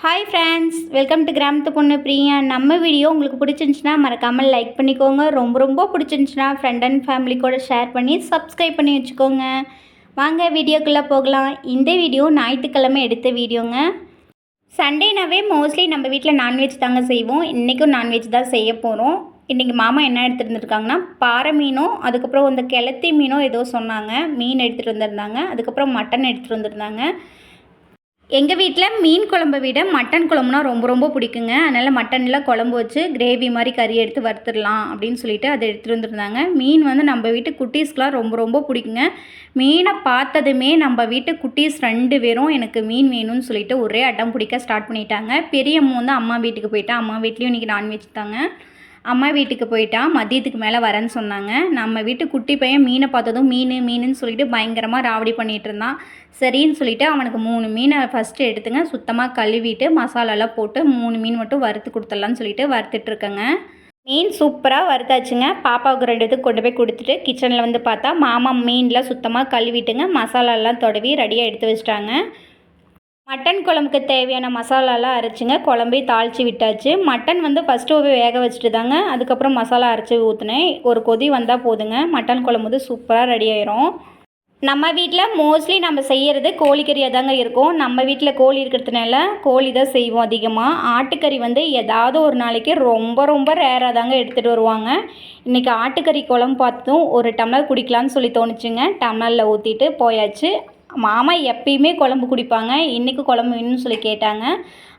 Hi friends welcome to கிராமத்து பொண்ணு பிரியா நம்ம வீடியோ உங்களுக்கு பிடிச்சிருந்துச்சுன்னா மறக்காமல் லைக் பண்ணிக்கோங்க. ரொம்ப ரொம்ப பிடிச்சிருந்துச்சுன்னா ஃப்ரெண்ட் அண்ட் ஃபேமிலி கூட ஷேர் பண்ணி சப்ஸ்கிரைப் பண்ணி வச்சுக்கோங்க. வாங்க வீடியோக்குள்ளே போகலாம். இந்த வீடியோ ஞாயிற்றுக்கிழமை எடுத்த வீடியோங்க சண்டேனாவே மோஸ்ட்லி நம்ம வீட்டில் நான்வெஜ் தாங்க செய்வோம். இன்றைக்கும் நான்வெஜ் தான் செய்ய போகிறோம் இன்றைக்கி மாமா என்ன எடுத்துகிட்டு வந்திருக்காங்கன்னா பாறை மீனும் அதுக்கப்புறம் இந்த கிளத்தி மீனும் ஏதோ சொன்னாங்க. மீன் எடுத்துகிட்டு வந்திருந்தாங்க. அதுக்கப்புறம் மட்டன் எடுத்துகிட்டு வந்திருந்தாங்க. எங்கள் வீட்டில் மீன் குழம்பை விட மட்டன் குழம்புனா ரொம்ப ரொம்ப பிடிக்குங்க. அதனால் மட்டனில் குழம்பு வச்சு கிரேவி மாதிரி கறி எடுத்து வறுத்துடலாம் அப்படின்னு சொல்லிட்டு அதை எடுத்துகிட்டு வந்துருந்தாங்க. மீன் வந்து நம்ம வீட்டு குட்டீஸ்க்கெலாம் ரொம்ப ரொம்ப பிடிக்குங்க. மீனை பார்த்ததுமே நம்ம வீட்டு குட்டீஸ் ரெண்டு பேரும் எனக்கு மீன் வேணும்னு சொல்லிட்டு ஒரே அடம் பிடிக்க ஸ்டார்ட் பண்ணிட்டாங்க. பெரியம்மா வந்து அம்மா வீட்டுக்கு போயிட்டா அம்மா வீட்லேயும் இன்றைக்கி நான்வெஜ் தாங்க. அம்மா வீட்டுக்கு போயிட்டா மதியத்துக்கு மேலே வரேன்னு சொன்னாங்க. நம்ம வீட்டு குட்டி பையன் மீனை பார்த்ததும் மீன் மீனுன்னு சொல்லிட்டு பயங்கரமாக ராவடி பண்ணிகிட்டு இருந்தான். சரின்னு சொல்லிட்டு அவனுக்கு மூணு மீனை ஃபஸ்ட்டு எடுத்துங்க சுத்தமாக கழுவிட்டு மசாலாலாம் போட்டு மூணு மீன் மட்டும் வறுத்து கொடுத்துடலான்னு சொல்லிட்டு வறுத்துட்ருக்கேங்க மீன் சூப்பராக வறுத்தாச்சுங்க. பாப்பாவுக்கு ரெண்டு இதுக்கு கொண்டு போய் கொடுத்துட்டு கிச்சனில் வந்து பார்த்தா மாமா மீன்லாம் சுத்தமாக கழுவிட்டுங்க மசாலாலாம் தொடவி ரெடியாக எடுத்து வச்சிட்டாங்க. மட்டன் குழம்புக்கு தேவையான மசாலாலாம் அரைச்சிங்க. குழம்பே தாளித்து விட்டாச்சு. மட்டன் வந்து ஃபஸ்ட்டு வேக வச்சுட்டு தாங்க அதுக்கப்புறம் மசாலா அரைச்சி ஊற்றுனேன் ஒரு கொதி வந்தால் போதுங்க. மட்டன் குழம்பு வந்து சூப்பராக ரெடி ஆயிரும். நம்ம வீட்டில் மோஸ்ட்லி நம்ம செய்கிறது கோழிக்கறியாக தாங்க இருக்கும். நம்ம வீட்டில் கோழி இருக்கிறதுனால கோழி தான் செய்வோம் அதிகமாக ஆட்டுக்கறி வந்து ஏதாவது ஒரு நாளைக்கு ரொம்ப ரொம்ப ரேராக தாங்க எடுத்துகிட்டு வருவாங்க. இன்றைக்கி ஆட்டுக்கறி குழம்பு பார்த்தும் ஒரு டம்ளர் குடிக்கலான்னு சொல்லி தோணுச்சுங்க. டம்ளரில் ஊற்றிட்டு போயாச்சு. மாமா எப்பயுமே குழம்பு குடிப்பாங்க. இன்றைக்கி குழம்பு வேணும்னு சொல்லி கேட்டாங்க.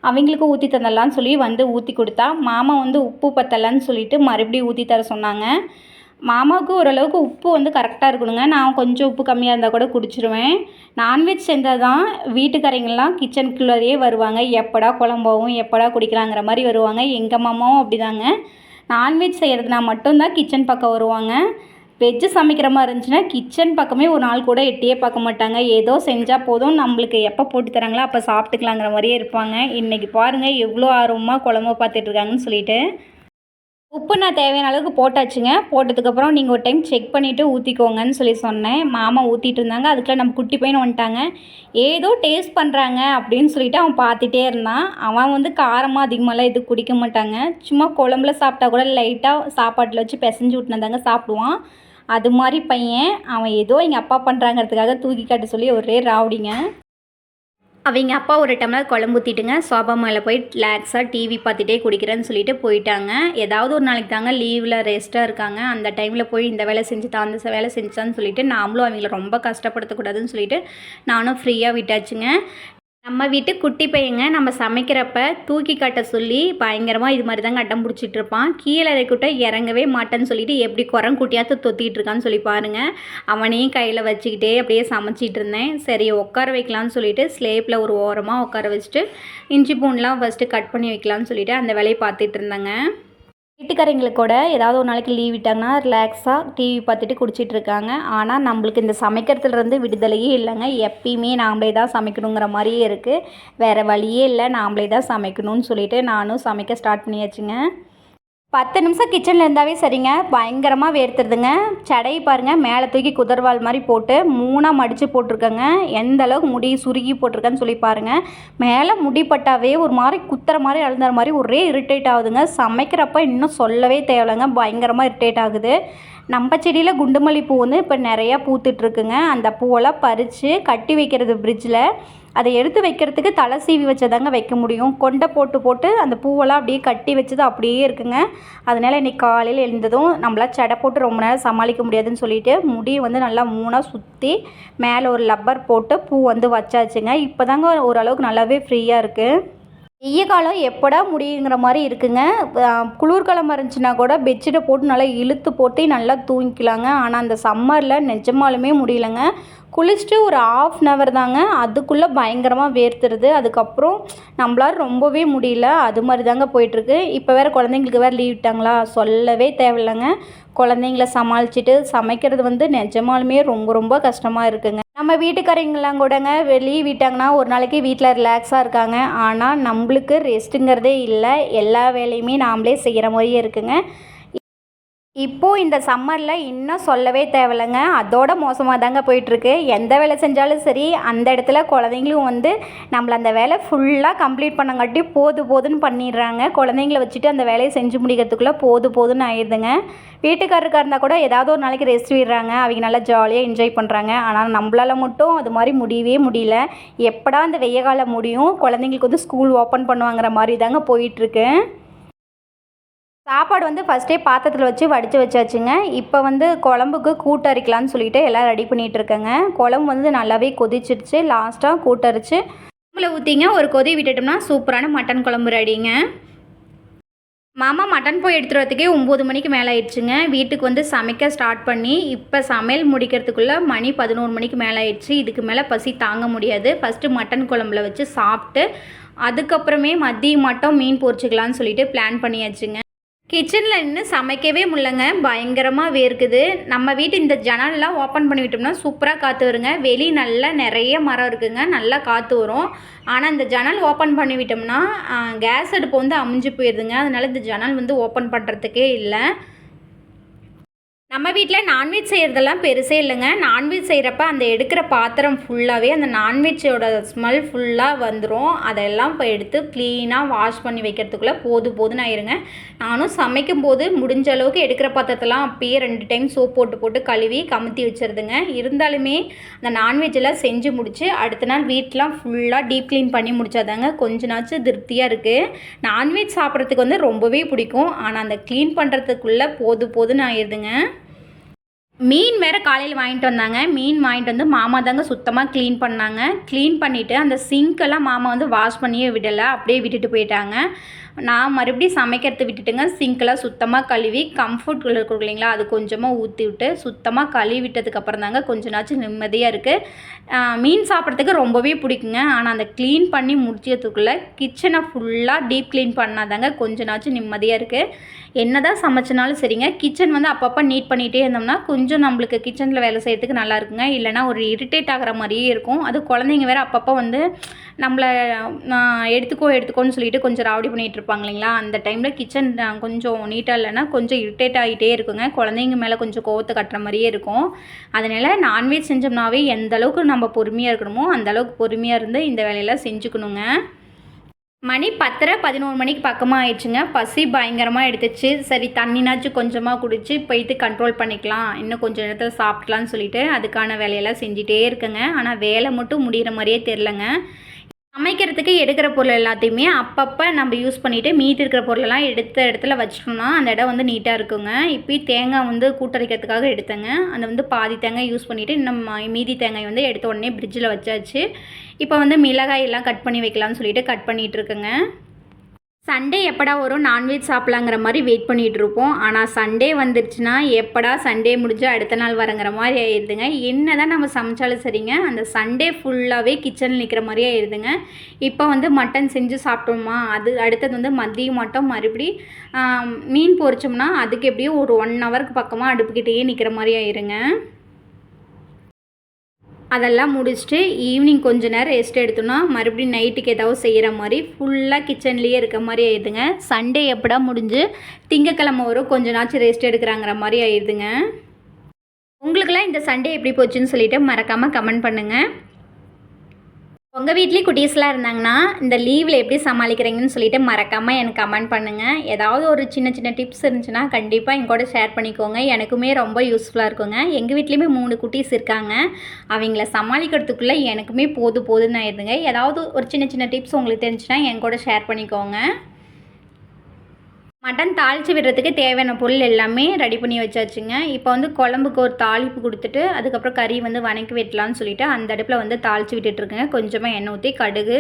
அவங்களுக்கு ஊற்றி தந்துடலான்னு சொல்லி வந்து ஊற்றி கொடுத்தா மாமா வந்து உப்பு பத்தலைன்னு சொல்லிட்டு மறுபடியும் ஊற்றி தர சொன்னாங்க. மாமாவுக்கு ஓரளவுக்கு உப்பு வந்து கரெக்டாக இருக்கணுங்க. நான் கொஞ்சம் உப்பு கம்மியாக இருந்தால் கூட குடிச்சிருவேன். நான்வெஜ் செஞ்சால் தான் வீட்டுக்காரங்கெல்லாம் கிச்சனுக்குள்ளேயே வருவாங்க. எப்படா குழம்பாவும் எப்படா குடிக்கலாங்கிற மாதிரி வருவாங்க. எங்கள் மாமாவும் அப்படிதாங்க. நான்வெஜ் செய்கிறதுனா மட்டும்தான் கிச்சன் பக்கம் வருவாங்க. வெஜ்ஜு சமைக்கிற மாதிரி இருந்துச்சுன்னா கிச்சன் பக்கமே ஒரு நாள் கூட எட்டியே பார்க்க மாட்டாங்க. ஏதோ செஞ்சால் போதும். நம்மளுக்கு எப்போ போட்டு தராங்களோ அப்போ சாப்பிட்டுக்கலாங்கிற மாதிரியே இருப்பாங்க. இன்றைக்கி பாருங்கள் எவ்வளோ ஆர்வமாக குழம்பு பார்த்துட்ருக்காங்கன்னு சொல்லிட்டு. உப்பு நான் தேவையான அளவுக்கு போட்டாச்சுங்க. போட்டதுக்கப்புறம் நீங்கள் ஒரு டைம் செக் பண்ணிவிட்டு ஊற்றிக்கோங்கன்னு சொல்லி சொன்னேன். மாமா ஊற்றிட்டு இருந்தாங்க. அதுக்குள்ளே நம்ம குட்டி பையன் வந்துட்டாங்க. ஏதோ டேஸ்ட் பண்ணுறாங்க அப்படின்னு சொல்லிட்டு அவன் பார்த்துட்டே இருந்தான். அவன் வந்து காரமாக அதிகமாகலாம் இது குடிக்க மாட்டாங்க. சும்மா குழம்புல சாப்பிட்டா கூட லைட்டாக சாப்பாட்டில் வச்சு பிசைஞ்சு விட்டுனதாங்க சாப்பிடுவான். அது மாதிரி பையன் அவன் ஏதோ எங்கள் அப்பா பண்ணுறாங்கிறதுக்காக தூக்கி காட்ட சொல்லி ஒரே ராவடிங்க. அவங்க அப்பா ஒரு டம்ளர் குழம்பு ஊற்றிட்டுங்க சோபா மேலே போய் ரிலாக்ஸாக டிவி பார்த்துட்டே குடிக்கிறேன்னு சொல்லிட்டு போயிட்டாங்க. ஏதாவது ஒரு நாளைக்கு தாங்க லீவில் ரெஸ்ட்டாக இருக்காங்க. அந்த டைமில் போய் இந்த வேலை செஞ்சு தான் அந்த வேலை செஞ்சுதான்னு சொல்லிட்டு நாமளும் அவங்கள ரொம்ப கஷ்டப்படுத்தக்கூடாதுன்னு சொல்லிட்டு நானும் ஃப்ரீயாக விட்டாச்சுங்க. நம்ம வீட்டு குட்டி பையங்க நம்ம சமைக்கிறப்ப தூக்கி கட்ட சொல்லி பயங்கரமாக இது மாதிரி தாங்க அட்டம் பிடிச்சிட்டு இருப்பான். கீழே இறக்கிட்ட இறங்கவே மாட்டேன்னு சொல்லிட்டு எப்படி குரங்குட்டியாத்து தொத்திட்டு இருக்கான்னு சொல்லி பாருங்கள் அவனையும் கையில் வச்சுக்கிட்டே அப்படியே சமைச்சிட்டு இருந்தேன். சரி உட்கார வைக்கலான்னு சொல்லிட்டு ஸ்லேப்பில் ஒரு ஓரமாக உட்கார வச்சுட்டு இஞ்சி பூண்டெலாம் ஃபஸ்ட்டு கட் பண்ணி வைக்கலான்னு சொல்லிட்டு அந்த வேலையை பார்த்துட்டு இருந்தேங்க. வீட்டுக்காரங்களுக்கூட கூட ஏதாவது ஒரு நாளைக்கு லீவ் விட்டாங்கன்னா ரிலாக்ஸாக டிவி பார்த்துட்டு குடிச்சிட்டு இருக்காங்க ஆனால் நம்மளுக்கு இந்த சமைக்கிறதுலேருந்து விடுதலையே இல்லைங்க. எப்பயுமே நாம்ளே தான் சமைக்கணுங்கிற மாதிரியே இருக்குது வேறு வழியே இல்லை. நாம்ளே தான் சமைக்கணும்னு சொல்லிட்டு நானும் சமைக்க ஸ்டார்ட் பண்ணியாச்சுங்க. பத்து நிமிஷம் கிச்சனில் இருந்தாவே சரிங்க. பயங்கரமாக வேர்த்துருதுங்க. சடையை பாருங்கள் மேலே தூக்கி குதிர்வால் மாதிரி போட்டு மூணாக மடித்து போட்டிருக்கேங்க. எந்த அளவுக்கு முடி சுருகி போட்டிருக்கேன்னு சொல்லி பாருங்கள் மேலே முடி பட்டாவே ஒரு மாதிரி குத்துற மாதிரி அழுந்துற மாதிரி ஒரே இரிட்டேட் ஆகுதுங்க. சமைக்கிறப்ப இன்னும் சொல்லவே தேவையில்லைங்க. பயங்கரமாக இரிட்டேட் ஆகுது. நம்ம செடியில் குண்டுமல்லி பூ வந்து இப்போ நிறையா பூத்துட்ருக்குங்க அந்த பூவெல்லாம் பறித்து கட்டி வைக்கிறது ஃப்ரிட்ஜில் அதை எடுத்து வைக்கிறதுக்கு தலை சீவி வச்சதாங்க வைக்க முடியும். கொண்டை போட்டு போட்டு அந்த பூவெல்லாம் அப்படியே கட்டி வச்சது அப்படியே இருக்குங்க. அதனால் இன்றைக்கி காலையில் எழுந்ததும் நம்மளால் செடை போட்டு ரொம்ப நேரம் சமாளிக்க முடியாதுன்னு சொல்லிட்டு முடியை வந்து நல்லா மூணாக சுற்றி மேலே ஒரு லப்பர் போட்டு பூ வந்து வச்சாச்சுங்க. இப்போ தாங்க ஓரளவுக்கு நல்லாவே ஃப்ரீயாக இருக்குது வெய்ய காலம் எப்படா முடியுங்கிற மாதிரி இருக்குங்க. குளிர்காலமாக இருந்துச்சுன்னா கூட பெட்ஷீட்டை போட்டு நல்லா இழுத்து போட்டு நல்லா தூங்கிக்கலாங்க. ஆனால் அந்த சம்மரில் நிஜமாலுமே முடியலங்க. குளிச்சுட்டு ஒரு ஆஃப் அன் ஹவர் தாங்க. அதுக்குள்ளே பயங்கரமாக வேர்த்துருது. அதுக்கப்புறம் நம்மளால் ரொம்பவே முடியல. அது மாதிரி தாங்க போயிட்டுருக்கு. இப்போ வேறு குழந்தைங்களுக்கு வேறு லீவ் விட்டாங்களா? சொல்லவே தேவையில்லைங்க. குழந்தைங்கள சமாளிச்சுட்டு சமைக்கிறது வந்து நிஜமாலுமே ரொம்ப ரொம்ப கஷ்டமாக இருக்குங்க. நம்ம வீட்டுக்காரங்களாம் கூடங்க வெளியே விட்டாங்கன்னா ஒரு நாளைக்கு வீட்டில் ரிலாக்ஸாக இருக்காங்க. ஆனால் நம்மளுக்கு ரெஸ்ட்டுங்கிறதே இல்லை. எல்லா வேலையுமே நாம்ளே செய்கிற மாதிரியே இருக்குங்க. இப்போது இந்த சம்மரில் இன்னும் சொல்லவே தேவையில்லைங்க. அதோட மோசமாக தாங்க போயிட்டுருக்கு. எந்த வேலை செஞ்சாலும் சரி அந்த இடத்துல குழந்தைங்களும் வந்து நம்மளை அந்த வேலை ஃபுல்லாக கம்ப்ளீட் பண்ணங்காட்டி போது போதுன்னு பண்ணிடுறாங்க. குழந்தைங்கள வச்சுட்டு அந்த வேலையை செஞ்சு முடிக்கிறதுக்குள்ளே போது போதுன்னு ஆயிடுதுங்க. வீட்டுக்காரருக்காக இருந்தால் கூட ஏதாவது ஒரு நாளைக்கு ரெஸ்ட் விடுறாங்க. அவங்க நல்லா ஜாலியாக என்ஜாய் பண்ணுறாங்க ஆனால் நம்மளால் மட்டும் அது மாதிரி முடியவே முடியல. எப்படா அந்த வெய்ய காலம் முடியும்? குழந்தைங்களுக்கு வந்து ஸ்கூல் ஓப்பன் பண்ணுவாங்கிற மாதிரி தாங்க போயிட்டுருக்கு. சாப்பாடு வந்து ஃபஸ்ட்டே பாத்திரத்தில் வச்சு வடித்து வச்சாச்சுங்க. இப்போ வந்து குழம்புக்கு கூட்டு அரைக்கலான்னு சொல்லிட்டு எல்லாம் ரெடி பண்ணிகிட்டு இருக்கேங்க. குழம்பு வந்து நல்லாவே கொதிச்சிருச்சு. லாஸ்ட்டாக கூட்டரிச்சு குழம்புல ஊற்றிங்க ஒரு கொதி விட்டுட்டோம்னா சூப்பரான மட்டன் குழம்பு ரெடிங்க மாமா மட்டன் போய் எடுத்துகிட்டு வரதுக்கே ஒம்பது மணிக்கு மேலே ஆயிடுச்சுங்க. வீட்டுக்கு வந்து சமைக்க ஸ்டார்ட் பண்ணி இப்போ சமையல் முடிக்கிறதுக்குள்ளே மணி பதினோரு மணிக்கு மேலே ஆயிடுச்சு. இதுக்கு மேலே பசி தாங்க முடியாது. ஃபஸ்ட்டு மட்டன் குழம்புல வச்சு சாப்பிட்டு அதுக்கப்புறமே மதியம் மட்டும் மீன் பொரிச்சிக்கலான்னு சொல்லிட்டு பிளான் பண்ணியாச்சுங்க. கிச்சனில் நின்று சமைக்கவே முடியலங்க. பயங்கரமாக வேர்க்குது. நம்ம வீட்டு இந்த ஜன்னல்லாம் ஓப்பன் பண்ணி விட்டோம்னா சூப்பராக காற்று வருங்க. வெளி நல்லா நிறைய மரம் இருக்குங்க. நல்லா காற்று வரும். ஆனால் இந்த ஜன்னல் ஓப்பன் பண்ணி விட்டோம்னா கேஸ் அடுப்பு வந்து அமைஞ்சு போயிடுதுங்க அதனால் இந்த ஜன்னல் வந்து ஓப்பன் பண்ணுறதுக்கே இல்லை. நம்ம வீட்டில் நான்வெஜ் செய்கிறதெல்லாம் பெருசே இல்லைங்க. நான்வெஜ் செய்கிறப்ப அந்த எடுக்கிற பாத்திரம் ஃபுல்லாகவே அந்த நான்வெஜ்ஜோட ஸ்மெல் ஃபுல்லாக வந்துடும் அதெல்லாம் இப்போ எடுத்து க்ளீனாக வாஷ் பண்ணி வைக்கிறதுக்குள்ளே போது போதுன்னு ஆயிருங்க. நானும் சமைக்கும் போது முடிஞ்ச அளவுக்கு எடுக்கிற பாத்திரத்தெல்லாம் அப்பயே ரெண்டு டைம் சோப் போட்டு போட்டு கழுவி கமுத்தி வச்சுருதுங்க. இருந்தாலுமே அந்த நான்வெஜ்ஜெல்லாம் செஞ்சு முடித்து அடுத்த நாள் வீட்டெலாம் ஃபுல்லாக டீப் க்ளீன் பண்ணி முடிச்சாதாங்க கொஞ்ச நாச்சும் திருப்தியாக இருக்குது நான்வெஜ் சாப்பிட்றதுக்கு வந்து ரொம்பவே பிடிக்கும். ஆனால் அந்த க்ளீன் பண்ணுறதுக்குள்ளே போது போதுன்னு ஆயிடுதுங்க மீன் வேறு காலையில் வாங்கிட்டு வந்தாங்க. மீன் வாங்கிட்டு வந்து மாமா தாங்க சுத்தமாக க்ளீன் பண்ணாங்க. க்ளீன் பண்ணிவிட்டு அந்த சிங்க்கெல்லாம் மாமா வந்து வாஷ் பண்ணியே விடலை. அப்படியே விட்டுட்டு போயிட்டாங்க. நான் மறுபடியும் சமைக்கிறது விட்டுட்டுங்க சிங்க்கெல்லாம் சுத்தமாக கழுவி கம்ஃபர்ட் இருக்கும் இல்லைங்களா அது கொஞ்சமாக ஊற்றி விட்டு சுத்தமாக கழுவி விட்டதுக்கப்புறம் தாங்க கொஞ்ச நாச்சும் நிம்மதியாக இருக்குது மீன் சாப்பிட்றதுக்கு ரொம்பவே பிடிக்குங்க. ஆனால் அந்த க்ளீன் பண்ணி முடிச்சதுக்குள்ளே கிச்சனை ஃபுல்லாக டீப் க்ளீன் பண்ணாதாங்க கொஞ்ச நாச்சும் நிம்மதியாக இருக்குது என்ன தான் சமைச்சனாலும் சரிங்க. கிச்சன் வந்து அப்பப்போ நீட் பண்ணிகிட்டே இருந்தோம்னா கொஞ்சம் கொஞ்சம் நம்மளுக்கு கிச்சனில் வேலை செய்கிறதுக்கு நல்லா இருக்குங்க. இல்லைனா ஒரு இரிட்டேட் ஆகிற மாதிரியே இருக்கும். அது குழந்தைங்க வேறு அப்பப்போ வந்து நம்மளை எடுத்துக்கோ எடுத்துக்கோன்னு சொல்லிட்டு கொஞ்சம் ராவடி பண்ணிகிட்டு இருப்பாங்க இல்லைங்களா? அந்த டைமில் கிச்சன் கொஞ்சம் நீட்டாக இல்லைன்னா கொஞ்சம் இரிட்டேட் ஆகிட்டே இருக்குங்க. குழந்தைங்க மேலே கொஞ்சம் கோவத்தை கட்டுற மாதிரியே இருக்கும். அதனால் நான்வெஜ் செஞ்சோம்னாவே எந்த அளவுக்கு நம்ம பொறுமையாக இருக்கணுமோ அந்த அளவுக்கு பொறுமையாக இருந்து இந்த வேலையெல்லாம் செஞ்சுக்கணுங்க. மணி பத்தரை பதினோரு மணிக்கு பக்கமாக ஆயிடுச்சுங்க. பசி பயங்கரமாக எடுத்துச்சு. சரி தண்ணினாச்சும் கொஞ்சமாக குடிச்சு போயிட்டு கண்ட்ரோல் பண்ணிக்கலாம். இன்னும் கொஞ்சம் நேரத்தில் சாப்பிட்லான்னு சொல்லிட்டு அதுக்கான வேலையெல்லாம் செஞ்சிட்டே இருக்குங்க. ஆனால் வேலை மட்டும் முடிகிற மாதிரியே தெரிலங்க சமைக்கிறதுக்கு எடுக்கிற பொருள் எல்லாத்தையுமே அப்பப்போ நம்ம யூஸ் பண்ணிவிட்டு மீதி இருக்கிற பொருளெல்லாம் எடுத்த இடத்துல வச்சிட்டோம்னா அந்த இடம் வந்து நீட்டாக இருக்குங்க. இப்போயும் தேங்காய் வந்து கூட்டரைக்கிறதுக்காக எடுத்தேங்க. அந்த வந்து பாதி தேங்காய் யூஸ் பண்ணிவிட்டு இன்னும் மீதி தேங்காய் வந்து எடுத்த உடனே ஃப்ரிட்ஜில் வச்சாச்சு. இப்போ வந்து மிளகாய் எல்லாம் கட் பண்ணி வைக்கலாம்னு சொல்லிட்டு கட் பண்ணிகிட்ருக்கேங்க சண்டே எப்படா வரும்? நான்வெஜ் சாப்பிட்லாங்கிற மாதிரி வெயிட் பண்ணிகிட்டு இருப்போம் ஆனால் சண்டே வந்துருச்சுன்னா எப்படா சண்டே முடிஞ்சால் அடுத்த நாள் வரங்கிற மாதிரி ஆயிடுதுங்க என்ன தான் நம்ம சமைச்சாலும் சரிங்க. அந்த சண்டே ஃபுல்லாகவே கிச்சனில் நிற்கிற மாதிரி ஆயிடுதுங்க இப்போ வந்து மட்டன் செஞ்சு சாப்பிட்டோமா? அது அடுத்தது வந்து மதியம் மட்டும் மறுபடி மீன் பொரிச்சோம்னா அதுக்கு எப்படியும் ஒரு ஒன் ஹவருக்கு பக்கமாக அடுப்புக்கிட்டேயே நிற்கிற மாதிரி ஆயிருங்க. அதெல்லாம் முடிச்சுட்டு ஈவினிங் கொஞ்ச நேரம் ரெஸ்ட் எடுத்தோன்னா மறுபடியும் நைட்டுக்கு ஏதாவது செய்கிற மாதிரி ஃபுல்லாக கிச்சன்லேயே இருக்க மாதிரி ஆயிடுதுங்க. சண்டே எப்படா முடிஞ்சு திங்கக்கிழமை வரும் கொஞ்ச நாச்சும் ரெஸ்ட் எடுக்கிறாங்கிற மாதிரி ஆயிடுதுங்க. உங்களுக்கெல்லாம் இந்த சண்டே எப்படி போச்சுன்னு சொல்லிவிட்டு மறக்காமல் கமெண்ட் பண்ணுங்கள் உங்கள் வீட்லேயும் குட்டீஸ்லாம் இருந்தாங்கன்னா இந்த லீவில் எப்படி சமாளிக்கிறீங்கன்னு சொல்லிட்டு மறக்காமல் எனக்கு கமெண்ட் பண்ணுங்கள் ஏதாவது ஒரு சின்ன சின்ன டிப்ஸ் இருந்துச்சுன்னா கண்டிப்பாக எங்கூட ஷேர் பண்ணிக்கோங்க. எனக்குமே ரொம்ப யூஸ்ஃபுல்லாக இருக்குங்க. எங்கள் வீட்லேயுமே மூணு குட்டீஸ் இருக்காங்க. அவங்கள சமாளிக்கிறதுக்குள்ளே எனக்குமே போது போதுன்னு ஆயிடுதுங்க ஏதாவது ஒரு சின்ன சின்ன டிப்ஸ் உங்களுக்கு தெரிஞ்சுன்னா என் கூட ஷேர் பண்ணிக்கோங்க. மட்டன் தாளித்து விடுறதுக்கு தேவையான பொருள் எல்லாமே ரெடி பண்ணி வச்சாச்சுங்க. இப்போ வந்து குழம்புக்கு ஒரு தாளிப்பு கொடுத்துட்டு அதுக்கப்புறம் கறி வந்து வணக்கி வெட்டலான்னு சொல்லிவிட்டு அந்த அடுப்பில் வந்து தாளித்து விட்டுட்ருக்கேங்க கொஞ்சமாக எண்ணெய் ஊற்றி கடுகு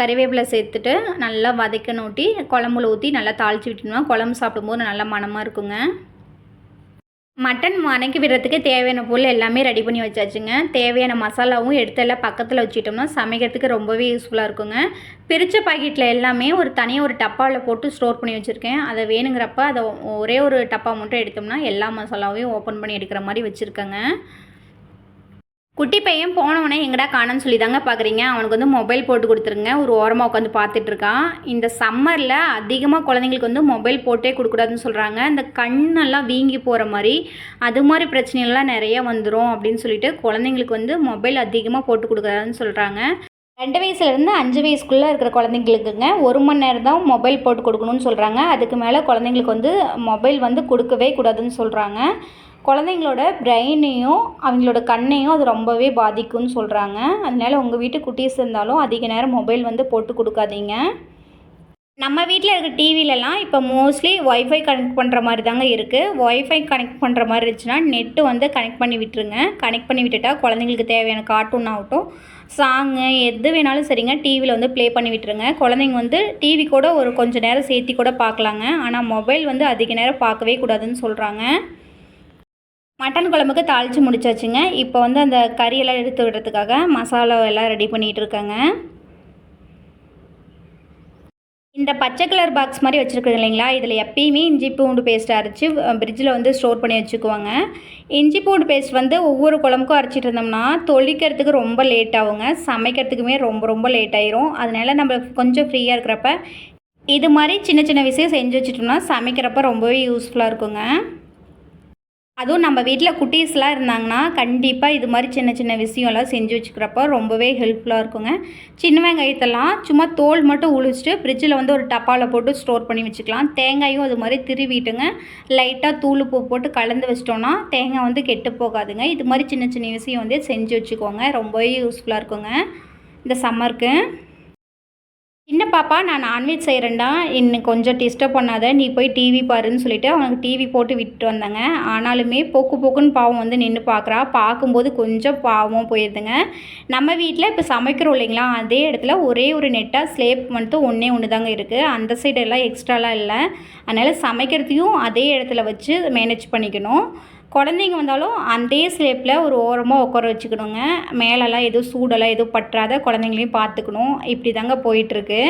கறிவேப்பிலை சேர்த்துட்டு நல்லா வதக்கணும் ஊற்றி குழம்புல ஊற்றி நல்லா தாளித்து விட்டுணுமா குழம்பு சாப்பிடும்போது நல்லா மனமாக இருக்குங்க. மட்டன் வணக்கி விடுறதுக்கு தேவையான பொருள் எல்லாமே ரெடி பண்ணி வச்சாச்சுங்க. தேவையான மசாலாவும் எடுத்து எல்லாம் பக்கத்தில் வச்சுட்டோம்னா சமைக்கிறதுக்கு ரொம்பவே யூஸ்ஃபுல்லாக இருக்குங்க. பிரித்த பாக்கெட்டில் எல்லாமே ஒரு தனியாக ஒரு டப்பாவில் போட்டு ஸ்டோர் பண்ணி வச்சுருக்கேன். அதை வேணுங்கிறப்ப அதை ஒரே ஒரு டப்பா மட்டும் எடுத்தோம்னா எல்லா மசாலாவையும் ஓப்பன் பண்ணி எடுக்கிற மாதிரி வச்சுருக்கேங்க. குட்டி பையன் போனவனே எங்கடா காணன்னு சொல்லி தாங்க பார்க்குறீங்க அவனுக்கு வந்து மொபைல் போட்டு கொடுத்துருங்க. ஒரு ஓரமாக உட்காந்து பார்த்துட்டு இருக்கான். இந்த சம்மரில் அதிகமாக குழந்தைங்களுக்கு வந்து மொபைல் போட்டே கொடுக்கூடாதுன்னு சொல்கிறாங்க இந்த கண்ணெல்லாம் வீங்கி போகிற மாதிரி அது மாதிரி பிரச்சனைகள்லாம் நிறைய வந்துடும் அப்படின்னு சொல்லிட்டு குழந்தைங்களுக்கு வந்து மொபைல் அதிகமாக போட்டு கொடுக்குறாதுன்னு சொல்கிறாங்க ரெண்டு வயசுலேருந்து அஞ்சு வயசுக்குள்ளே இருக்கிற குழந்தைங்களுக்குங்க ஒரு மணி நேரம் தான் மொபைல் போட்டு கொடுக்கணும்னு சொல்கிறாங்க அதுக்கு மேலே குழந்தைங்களுக்கு வந்து மொபைல் வந்து கொடுக்கவே கூடாதுன்னு சொல்கிறாங்க குழந்தைங்களோட பிரெயினையும் அவங்களோட கண்ணையும் அது ரொம்பவே பாதிக்கும்னு சொல்கிறாங்க அதனால உங்கள் வீட்டு குட்டீஸ் இருந்தாலும் அதிக நேரம் மொபைல் வந்து போட்டு கொடுக்காதீங்க. நம்ம வீட்டில் இருக்க டிவிலலாம் இப்போ மோஸ்ட்லி ஒய்ஃபை கனெக்ட் பண்ணுற மாதிரி தாங்க இருக்குது ஒய்ஃபை கனெக்ட் பண்ணுற மாதிரி இருந்துச்சுன்னா நெட்டு வந்து கனெக்ட் பண்ணி விட்டுருங்க. கனெக்ட் பண்ணி விட்டுட்டா குழந்தைங்களுக்கு தேவையான கார்ட்டூன் ஆகட்டும் சாங்கு எது வேணாலும் சரிங்க டிவியில் வந்து ப்ளே பண்ணி விட்டுருங்க. குழந்தைங்க வந்து டிவி கூட ஒரு கொஞ்சம் நேரம் சேர்த்தி கூட பார்க்கலாங்க. ஆனால் மொபைல் வந்து அதிக நேரம் பார்க்கவே கூடாதுன்னு சொல்கிறாங்க மட்டன் குழம்புக்கு தாளித்து முடிச்சாச்சுங்க. இப்போ வந்து அந்த கறியெல்லாம் எடுத்து விடுறதுக்காக மசாலா எல்லாம் ரெடி பண்ணிகிட்டு இருக்காங்க. இந்த பச்சை கலர் பாக்ஸ் மாதிரி வச்சுருக்குது இல்லைங்களா? இதில் எப்பயுமே இஞ்சி பூண்டு பேஸ்ட் அரைச்சி ஃப்ரிட்ஜில் வந்து ஸ்டோர் பண்ணி வச்சுக்குவாங்க. இஞ்சி பூண்டு பேஸ்ட் வந்து ஒவ்வொரு குழம்புக்கும் அரைச்சிட்டு இருந்தோம்னா தொளிக்கிறதுக்கு ரொம்ப லேட் ஆகுங்க. சமைக்கிறதுக்குமே ரொம்ப ரொம்ப லேட் ஆயிரும். அதனால நம்ம கொஞ்சம் ஃப்ரீயாக இருக்கிறப்ப இது மாதிரி சின்ன சின்ன விஷயம் செஞ்சு வச்சுட்டோம்னா சமைக்கிறப்ப ரொம்பவே யூஸ்ஃபுல்லாக இருக்குங்க. அதுவும் நம்ம வீட்டில் குட்டீஸ்லாம் இருந்தாங்கன்னா கண்டிப்பாக இது மாதிரி சின்ன சின்ன விஷயம்லாம் செஞ்சு வச்சுக்கிறப்ப ரொம்பவே ஹெல்ப்ஃபுல்லாக இருக்குங்க. சின்ன வெங்காயத்தெல்லாம் சும்மா தோல் மட்டும் உழிச்சிட்டு ஃப்ரிட்ஜில் வந்து ஒரு டப்பாவில் போட்டு ஸ்டோர் பண்ணி வச்சுக்கலாம். தேங்காயும் அது மாதிரி திருவிட்டுங்க. லைட்டாக தூள் பூ போட்டு கலந்து வச்சிட்டோன்னா தேங்காய் வந்து கெட்டு போகாதுங்க. இது மாதிரி சின்ன சின்ன விஷயம் வந்து செஞ்சு வச்சுக்கோங்க. ரொம்பவே யூஸ்ஃபுல்லாக இருக்குங்க. இந்த சம்மருக்கு சின்ன பாப்பா நான் நான்வெஜ் செய்கிறேன்டா இன்னும் கொஞ்சம் டிஸ்டர்ப் பண்ணாத. நீ போய் டிவி பாருன்னு சொல்லிட்டு அவனுக்கு டிவி போட்டு விட்டு வந்தாங்க. ஆனாலுமே போக்கு போக்குன்னு பாவம் வந்து நின்று பார்க்குறா பார்க்கும்போது கொஞ்சம் பாவம் போயிடுதுங்க நம்ம வீட்டில் இப்போ சமைக்கிறோம் இல்லைங்களா? அதே இடத்துல ஒரே ஒரு நெட்டாக ஸ்லேப் மட்டும் ஒன்றே ஒன்று தாங்க இருக்குது அந்த சைடெல்லாம் எக்ஸ்ட்ராலாம் இல்லை. அதனால் சமைக்கிறதையும் அதே இடத்துல வச்சு மேனேஜ் பண்ணிக்கணும். குழந்தைங்க வந்தாலும் அதே ஸ்லேப்பில் ஒரு ஓரமாக உட்கார வச்சுக்கணுங்க. மேலெல்லாம் எதுவும் சூடெல்லாம் எதுவும் பற்றாத குழந்தைங்களையும் பார்த்துக்கணும். இப்படி தாங்க போயிட்டுருக்கு.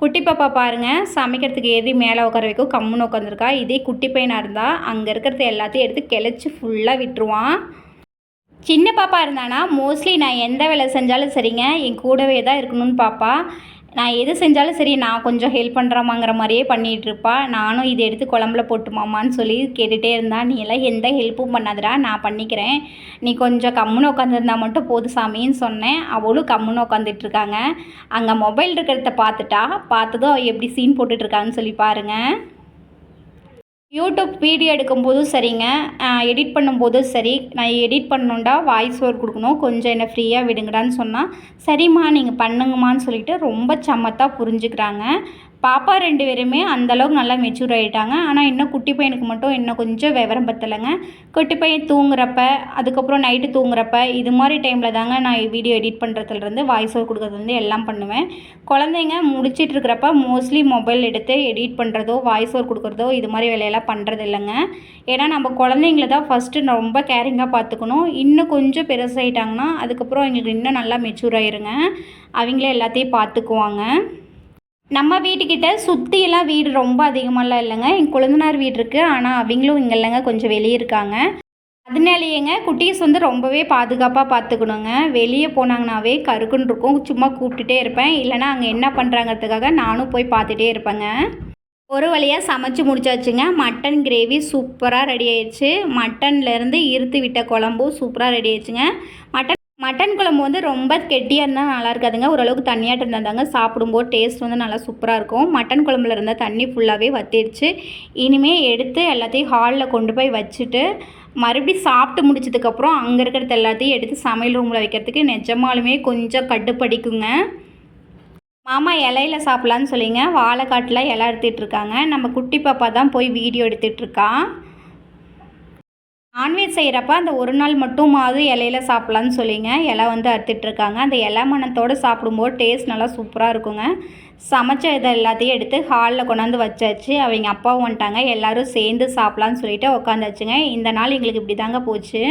குட்டி பாப்பா பாருங்கள் சமைக்கிறதுக்கு ஏறி மேலே உட்கார வைக்கும் கம்முன்னு உட்காந்துருக்கா. இதே குட்டி பையனாக இருந்தால் அங்கே இருக்கிறது எல்லாத்தையும் எடுத்து கிளச்சி ஃபுல்லாக விட்டுருவான். சின்ன பாப்பா இருந்தானா மோஸ்ட்லி நான் எந்த வேலை செஞ்சாலும் சரிங்க என் கூடவே தான் இருக்கணும்னு பாப்பா. நான் எது செஞ்சாலும் சரி நான் கொஞ்சம் ஹெல்ப் பண்ணுறமாங்கிற மாதிரியே பண்ணிகிட்டு இருப்பா நானும் இதை எடுத்து குழம்புல போட்டுமாமான்னு சொல்லி கேட்டுகிட்டே இருந்தா நீ எல்லாம் எந்த ஹெல்ப்பும் பண்ணாதடா நான் பண்ணிக்கிறேன். நீ கொஞ்சம் கம்முன்னு உட்காந்துருந்தா மட்டும் போது சாமின்னு சொன்னேன். அவளும் கம்முன்னு உட்காந்துட்ருக்காங்க அங்கே மொபைல் இருக்கிறத பார்த்துட்டா பார்த்ததும் எப்படி சீன் போட்டுட்ருக்கான்னு சொல்லி பாருங்கள் யூடியூப் வீடியோ எடுக்கும்போதும் சரிங்க. எடிட் பண்ணும்போதும் சரி. நான் எடிட் பண்ணணுண்டா வாய்ஸ் ஓவர் கொடுக்கணும். கொஞ்சம் என்னை ஃப்ரீயாக விடுங்கடான்னு சொன்னால் சரிம்மா நீங்கள் பண்ணுங்கம்மான்னு சொல்லிட்டு ரொம்ப சமத்தாக புரிஞ்சுக்கிறாங்க. பாப்பா ரெண்டு பேருமே அந்தளவுக்கு நல்லா மெச்சூர் ஆகிட்டாங்க ஆனால் இன்னும் குட்டி பையனுக்கு மட்டும் இன்னும் கொஞ்சம் விவரம் பத்தலைங்க. குட்டி பையன் தூங்குறப்ப அதுக்கப்புறம் நைட்டு தூங்குறப்ப இது மாதிரி டைமில் தாங்க நான் வீடியோ எடிட் பண்ணுறதுலேருந்து வாய்ஸ் ஓவர் கொடுக்குறது வந்து எல்லாம் பண்ணுவேன். குழந்தைங்க முடிச்சிட்டு இருக்கிறப்ப மோஸ்ட்லி மொபைல் எடுத்து எடிட் பண்ணுறதோ வாய்ஸ் ஓவர் கொடுக்குறதோ இது மாதிரி வேலையெல்லாம் பண்ணுறது இல்லைங்க. ஏன்னா நம்ம குழந்தைங்கள தான் ஃபஸ்ட்டு ரொம்ப கேரிங்காக பார்த்துக்கணும். இன்னும் கொஞ்சம் பெருசாகிட்டாங்கன்னா அதுக்கப்புறம் எங்களுக்கு இன்னும் நல்லா மெச்சூர் ஆயிருங்க. அவங்களே எல்லாத்தையும் பார்த்துக்குவாங்க. நம்ம வீட்டுக்கிட்ட சுற்றியெல்லாம் வீடு ரொம்ப அதிகமாகலாம் இல்லைங்க. என் குழந்தனார் வீடு இருக்குது ஆனால் அவங்களும் இங்கே இல்லைங்க. கொஞ்சம் வெளியே இருக்காங்க. அதனாலேயேங்க குட்டீஸ் வந்து ரொம்பவே பாதுகாப்பாக பார்த்துக்கணுங்க வெளியே போனாங்கனாவே கருக்குன்னு இருக்கும். சும்மா கூப்பிட்டுட்டே இருப்பேன். இல்லைனா அங்கே என்ன பண்ணுறாங்கிறதுக்காக நானும் போய் பார்த்துட்டே இருப்பேங்க. ஒரு வழியாக சமைச்சு முடிச்சாச்சுங்க. மட்டன் கிரேவி சூப்பராக ரெடி ஆயிடுச்சு. மட்டன்லேருந்து இருத்து விட்ட குழம்பும் சூப்பராக ரெடி ஆயிடுச்சுங்க. மட்டன் மட்டன் குழம்பு வந்து ரொம்ப கெட்டியாக இருந்தால் நல்லா இருக்காதுங்க. ஓரளவுக்கு தண்ணியாட்டு இருந்தால் தாங்க சாப்பிடும்போது டேஸ்ட் வந்து நல்லா சூப்பராக இருக்கும். மட்டன் குழம்புல இருந்தால் தண்ணி ஃபுல்லாகவே வத்திடுச்சு. இனிமேல் எடுத்து எல்லாத்தையும் ஹாலில் கொண்டு போய் வச்சுட்டு மறுபடியும் சாப்பிட்டு முடிச்சதுக்கப்புறம் அங்கே இருக்கிறது எல்லாத்தையும் எடுத்து சமையல் ரூமில் வைக்கிறதுக்கு நிஜமாலுமே கொஞ்சம் கட்டுப்படிக்குங்க. மாமா இலையில சாப்பிட்லான்னு சொல்லிங்க. வாழைக்காட்டில் இலை எடுத்துகிட்ருக்காங்க நம்ம குட்டி பாப்பா தான் போய் வீடியோ எடுத்துகிட்ருக்கான் நான்வெஜ் செய்கிறப்ப அந்த ஒரு நாள் மட்டுமாவது இலையில சாப்பிட்லான்னு சொல்லிங்க. இலை வந்து அறுத்துட்ருக்காங்க அந்த இலை மணத்தோடு சாப்பிடும்போது டேஸ்ட் நல்லா சூப்பராக இருக்குங்க. சமைச்ச இதை எல்லாத்தையும் எடுத்து ஹாலில் கொண்டாந்து வச்சாச்சு. அவங்க அப்பாவும் வந்துட்டாங்க. எல்லோரும் சேர்ந்து சாப்பிட்லான்னு சொல்லிட்டு உட்காந்தாச்சுங்க இந்த நாள் எங்களுக்கு இப்படி தாங்க போச்சு.